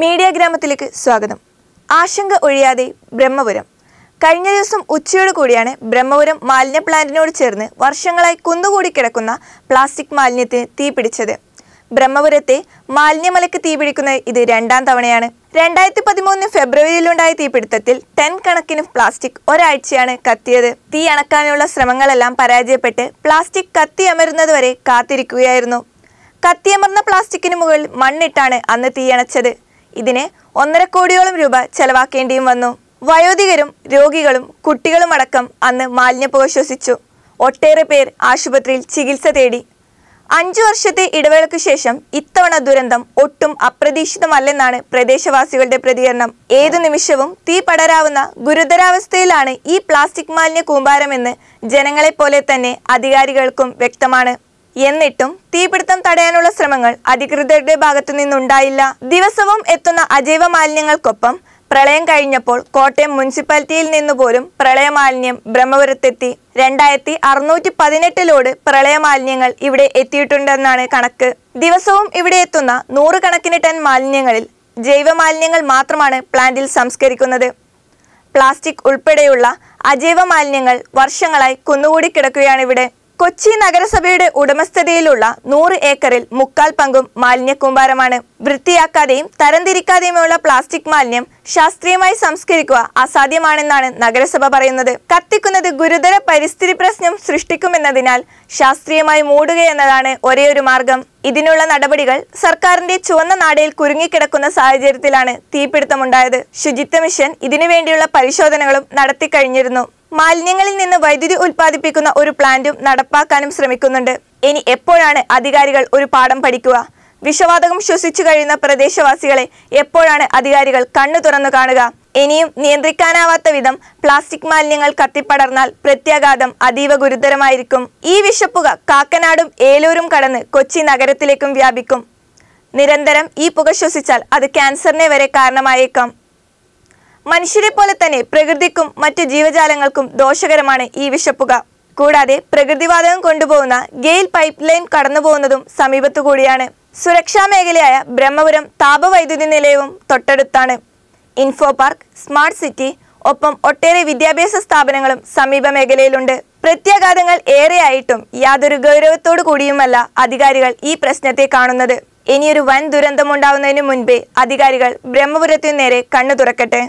Media ഗ്രാമത്തിലേക്ക് സ്വാഗതം. ആശങ്ക ഒഴിയാതെ ബ്രഹ്മപുരം. കഴിഞ്ഞ ദിവസം ഉച്ചയോട് കൂടിയാണ് ബ്രഹ്മപുരം മാലിന്യ പ്ലാന്റിനോട് ചേർന്ന് വർഷങ്ങളായി കുന്നുകൂടി കിടക്കുന്ന പ്ലാസ്റ്റിക് മാലിന്യത്തിന് തീപിടിച്ചത് ബ്രഹ്മപുരത്തെ മാലിന്യമലക്ക് തീപിടിക്കുന്നത് ഇത് രണ്ടാം തവണയാണ്. രണ്ടായിരത്തി പതിമൂന്ന് ഫെബ്രുവരിയിലുണ്ടായ തീപിടുത്തത്തിൽ ടൺ കണക്കിന് പ്ലാസ്റ്റിക് ഒരാഴ്ചയാണ് കത്തിയത്. തീ അണക്കാനുള്ള ശ്രമങ്ങളെല്ലാം പരാജയപ്പെട്ട് പ്ലാസ്റ്റിക് കത്തി അമരുന്നതുവരെ കാത്തിരിക്കുകയായിരുന്നു. കത്തിയമർന്ന പ്ലാസ്റ്റിക്കിന് മുകളിൽ മണ്ണിട്ടാണ് അന്ന് തീയണച്ചത് ഇതിന് ഒന്നര കോടിയോളം രൂപ ചെലവാക്കേണ്ടിയും വന്നു. വയോധികരും രോഗികളും കുട്ടികളുമടക്കം അന്ന് മാലിന്യപ്പുക ശ്വസിച്ചു ഒട്ടേറെ പേർ ആശുപത്രിയിൽ ചികിത്സ തേടി. അഞ്ചു വർഷത്തെ ഇടവേളയ്ക്കു ശേഷം ഇത്തവണ ദുരന്തം ഒട്ടും അപ്രതീക്ഷിതമല്ലെന്നാണ് പ്രദേശവാസികളുടെ പ്രതികരണം. ഏതു നിമിഷവും തീ പടരാവുന്ന ഗുരുതരാവസ്ഥയിലാണ് ഈ പ്ലാസ്റ്റിക് മാലിന്യ കൂമ്പാരമെന്ന് ജനങ്ങളെപ്പോലെ തന്നെ അധികാരികൾക്കും വ്യക്തമാണ്. എന്നിട്ടും തീപിടുത്തം തടയാനുള്ള ശ്രമങ്ങൾ അധികൃതരുടെ ഭാഗത്തു നിന്നുണ്ടായില്ല. ദിവസവും എത്തുന്ന അജൈവ മാലിന്യങ്ങൾക്കൊപ്പം പ്രളയം കഴിഞ്ഞപ്പോൾ കോട്ടയം മുനിസിപ്പാലിറ്റിയിൽ നിന്നുപോലും പ്രളയമാലിന്യം ബ്രഹ്മപുരത്തെത്തി. രണ്ടായിരത്തി അറുന്നൂറ്റി പതിനെട്ട് ലോഡ് പ്രളയമാലിന്യങ്ങൾ ഇവിടെ എത്തിയിട്ടുണ്ടെന്നാണ് കണക്ക്. ദിവസവും ഇവിടെ എത്തുന്ന നൂറുകണക്കിന് ടൺ മാലിന്യങ്ങളിൽ ജൈവ മാലിന്യങ്ങൾ മാത്രമാണ് പ്ലാന്റിൽ സംസ്കരിക്കുന്നത്. പ്ലാസ്റ്റിക് ഉൾപ്പെടെയുള്ള അജൈവ മാലിന്യങ്ങൾ വർഷങ്ങളായി കുന്നുകൂടി കിടക്കുകയാണ് ഇവിടെ. കൊച്ചി നഗരസഭയുടെ ഉടമസ്ഥതയിലുള്ള നൂറ് ഏക്കറിൽ മുക്കാൽ പങ്കും മാലിന്യ കൂമ്പാരമാണ് വൃത്തിയാക്കാതെയും തരംതിരിക്കാതെയുമുള്ള പ്ലാസ്റ്റിക് മാലിന്യം ശാസ്ത്രീയമായി സംസ്കരിക്കുക അസാധ്യമാണെന്നാണ് നഗരസഭ പറയുന്നത്. കത്തിക്കുന്നത് ഗുരുതര പരിസ്ഥിതി പ്രശ്നം സൃഷ്ടിക്കുമെന്നതിനാൽ ശാസ്ത്രീയമായി മൂടുക എന്നതാണ് ഒരേയൊരു മാർഗം. ഇതിനുള്ള നടപടികൾ സർക്കാരിന്റെ ചുവന്ന നാടയിൽ കുരുങ്ങിക്കിടക്കുന്ന സാഹചര്യത്തിലാണ് തീപിടുത്തമുണ്ടായത്. ശുചിത്വ മിഷൻ ഇതിനുവേണ്ടിയുള്ള പരിശോധനകളും നടത്തിക്കഴിഞ്ഞിരുന്നു. മാലിന്യങ്ങളിൽ നിന്ന് വൈദ്യുതി ഉൽപ്പാദിപ്പിക്കുന്ന ഒരു പ്ലാന്റും നടപ്പാക്കാനും ശ്രമിക്കുന്നുണ്ട്. ഇനി എപ്പോഴാണ് അധികാരികൾ ഒരു പാഠം പഠിക്കുക? വിഷവാതകം ശ്വസിച്ചു കഴിയുന്ന പ്രദേശവാസികളെ എപ്പോഴാണ് അധികാരികൾ കണ്ണു തുറന്നു കാണുക? ഇനിയും നിയന്ത്രിക്കാനാവാത്ത വിധം പ്ലാസ്റ്റിക് മാലിന്യങ്ങൾ കത്തിപ്പടർന്നാൽ പ്രത്യാഘാതം അതീവ ഗുരുതരമായിരിക്കും. ഈ വിഷപ്പുക കാക്കനാടും ഏലൂരും കടന്ന് കൊച്ചി നഗരത്തിലേക്കും വ്യാപിക്കും. നിരന്തരം ഈ പുക ശ്വസിച്ചാൽ അത് ക്യാൻസറിനെ വരെ കാരണമായേക്കാം. മനുഷ്യരെ പോലെ തന്നെ പ്രകൃതിക്കും മറ്റ് ജീവജാലങ്ങൾക്കും ദോഷകരമാണ് ഈ വിഷപ്പുക കൂടാതെ പ്രകൃതിവാതകം കൊണ്ടുപോകുന്ന ഗെയിൽ പൈപ്പ് ലൈൻ കടന്നുപോകുന്നതും സമീപത്തുകൂടിയാണ് സുരക്ഷാ മേഖലയായ ബ്രഹ്മപുരം താപവൈദ്യുതി നിലയവും തൊട്ടടുത്താണ്. ഇൻഫോ പാർക്ക് സ്മാർട്ട് സിറ്റി ഒപ്പം ഒട്ടേറെ വിദ്യാഭ്യാസ സ്ഥാപനങ്ങളും സമീപ മേഖലയിലുണ്ട്. പ്രത്യാഘാതങ്ങൾ ഏറെയായിട്ടും യാതൊരു ഗൗരവത്തോടു കൂടിയുമല്ല അധികാരികൾ ഈ പ്രശ്നത്തെ കാണുന്നത്. ഇനിയൊരു വൻ ദുരന്തമുണ്ടാവുന്നതിന് മുൻപ് അധികാരികൾ ബ്രഹ്മപുരത്തിനു നേരെ കണ്ണു തുറക്കട്ടെ.